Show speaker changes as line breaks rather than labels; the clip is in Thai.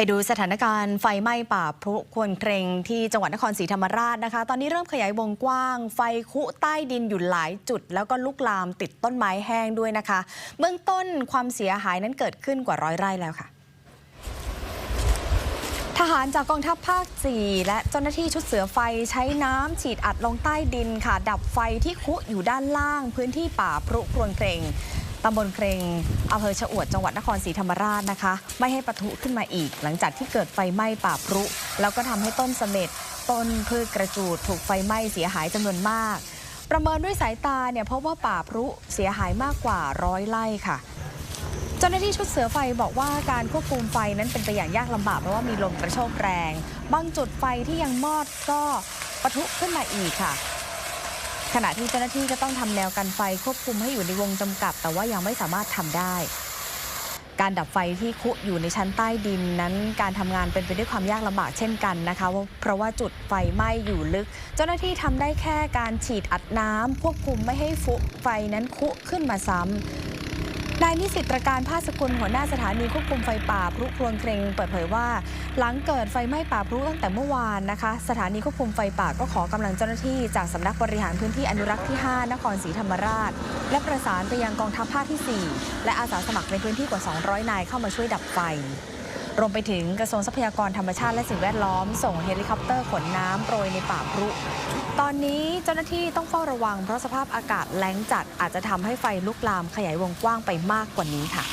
ไปดูสถานการณ์ไฟไหม้ป่าพรุควนเครงที่จังหวัดนครศรีธรรมราชนะคะ ตอนนี้เริ่มขยายวงกว้าง ไฟคุใต้ดินอยู่หลายจุด แล้วก็ลุกลามติดต้นไม้แห้งด้วยนะคะ เบื้องต้นความเสียหายนั้นเกิดขึ้นกว่าร้อยไร่แล้วค่ะทหารจากกองทัพภาค 4 และเจ้าหน้าที่ชุดเสือไฟใช้น้ำฉีดอัดลงใต้ดินค่ะ ดับไฟที่คุอยู่ด้านล่างพื้นที่ป่าพรุครวนเครง ตำบลเครงอำเภอชะอวดจังหวัดนครศรีธรรมราชนะคะ ไม่ให้ปะทุขึ้นมาอีก หลังจากที่เกิดไฟไหม้ป่าพรุ แล้วก็ทำให้ต้นเสม็ดต้นพืชกระจูดถูกไฟไหม้เสียหายจำนวนมาก ประเมินด้วยสายตาเนี่ยพบว่าป่าพรุเสียหายมากกว่าร้อยไร่ค่ะเจ้าหน้าที่ชุดเสือไฟบอกว่าการควบคุมไฟนั้นเป็นไปอย่างยากลำบากเพราะว่ามีลมกระโชกแรง บางจุดไฟที่ยังมอดก็ปะทุขึ้นมาอีกค่ะ ขณะที่เจ้าหน้าที่ก็ต้องทำแนวกันไฟควบคุมให้อยู่ในวงจำกัด แต่ว่ายังไม่สามารถทำได้ การดับไฟที่คุอยู่ในชั้นใต้ดินนั้นการทำงานเป็นไปด้วยความยากลำบากเช่นกันนะคะ เพราะว่าจุดไฟไหม้อยู่ลึก เจ้าหน้าที่ทำได้แค่การฉีดอัดน้ำควบคุมไม่ให้ฟุไฟนั้นคุขึ้นมาซ้ำ นายนิสิตประการภาสกุลหัวหน้าสถานีควบคุมไฟป่าพรุครวงเกรงเปิดเผยว่า หลังเกิดไฟไหม้ป่าพรุตั้งแต่เมื่อวานนะคะ สถานีควบคุมไฟป่าก็ขอกำลังเจ้าหน้าที่จากสำนักบริหารพื้นที่อนุรักษ์ที่ 5 นครศรีธรรมราช และประสานไปยังกองทัพภาคที่ 4 และอาสาสมัครในพื้นที่กว่า 200 นายเข้ามาช่วยดับไฟ รวมไปถึงกระทรวงทรัพยากรธรรมชาติและสิ่งแวดล้อม ส่งเฮลิคอปเตอร์ขนน้ำโปรยในป่าพรุ ตอนนี้เจ้าหน้าที่ต้องเฝ้าระวังเพราะสภาพอากาศแล้งจัดอาจจะทำให้ไฟลุกลามขยายวงกว้างไปมากกว่านี้ค่ะ